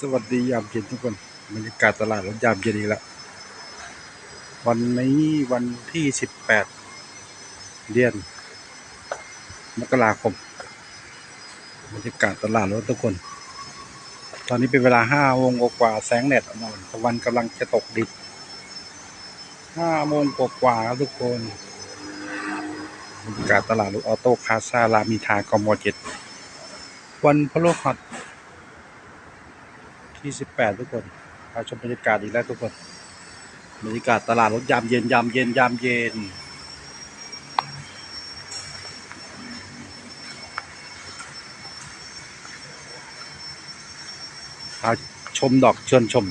สวัสดียามเย็นทุกคนบรรยากาศตลาดรถยามเย็นอีกแล้ว วันนี้วันที่สิบแปดเดือนมกราคมบรรยากาศตลาดรถทุกคน ตอนนี้เป็นเวลาห้าโมงกว่าแสงแดดอ่อนตะวันกำลังจะตกดินห้าโมงกว่าครับทุกคนบรรยากาศตลาดรถออโต้คาซารามีทากมเจ็ดวันพฤหัส ที่สิบแปดทุกคนพาชมบรรยากาศอีกแล้วทุกคนบรรยากาศตลาดรถยามเย็นยามเย็นยามเย็นพาชมดอกเชิญชม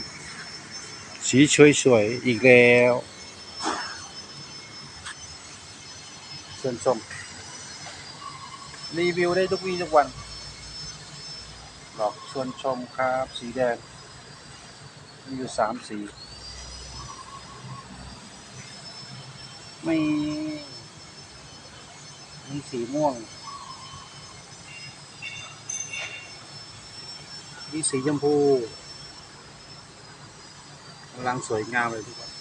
สีสวยๆอีกแล้วเชิญชม รีวิวได้ทุกวี่ทุกวัน ดอกชวนชมครับ สีแดง มีอยู่สามสีไม่มีสีม่วง มีสีชมพูกำลังสวยงามเลยทุกคน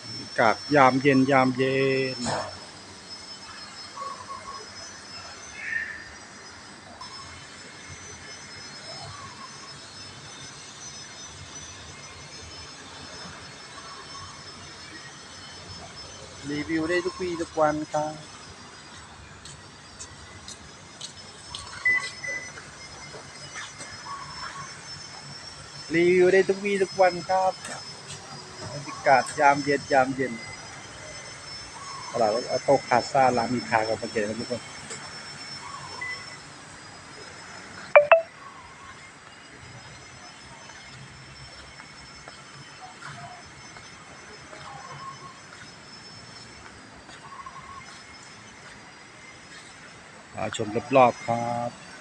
บรรยากาศยามเย็นยามเย็น รีวิวได้ทุกวี่ทุกวันครับรีวิวได้ทุกวี่ทุกวันครับากาศยามเย็นยามเย็นตลาดออโต้คาซาร้านมีทากับประเกตครับทุกคนชมรอบๆครับ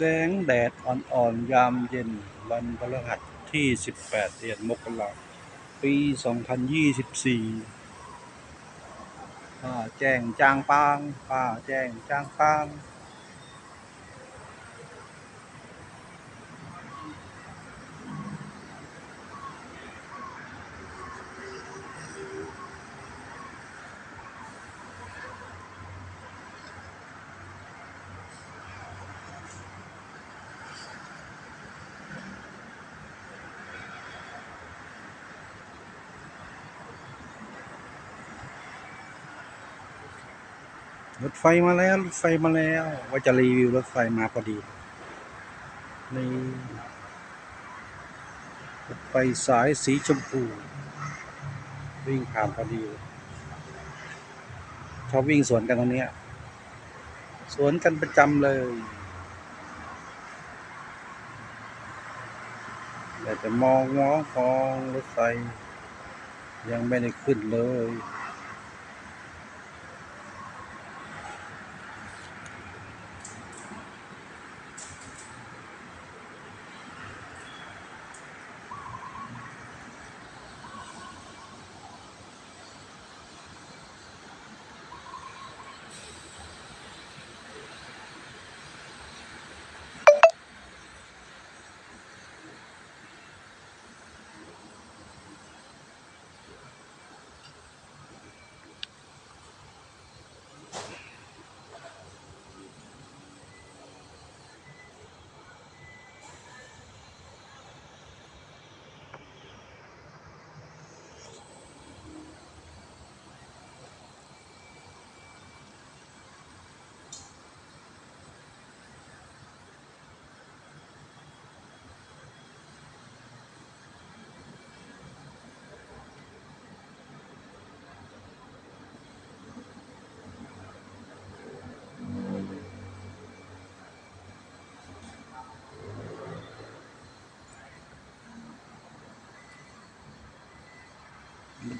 สงแดดอ่อนๆ ยามเย็นวันพฤหัสที่ 18 เดือนมกราคมปี 2024ป้าแจ้งจางปางป้าแจ้งจางปาง รถไฟมาแล้ว รถไฟมาแล้ว ว่าจะรีวิวรถไฟมาพอดีนี่รถไฟสายสีชมพู วิ่งผ่านพอดีชอบวิ่งสวนกันตรงนี้สวนกันประจำเลยแต่จะมองมองมองรถไฟ ยังไม่ได้ขึ้นเลย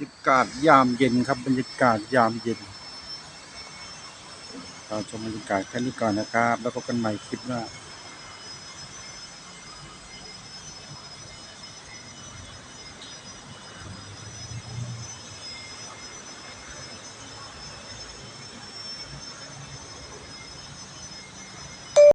รยากาศยามเย็นครับ บรรยากาศยามเย็นเราชมบรรยากาศแค่นี้ก่อนนะครับ แล้วพบกันใหม่คลิปหน้า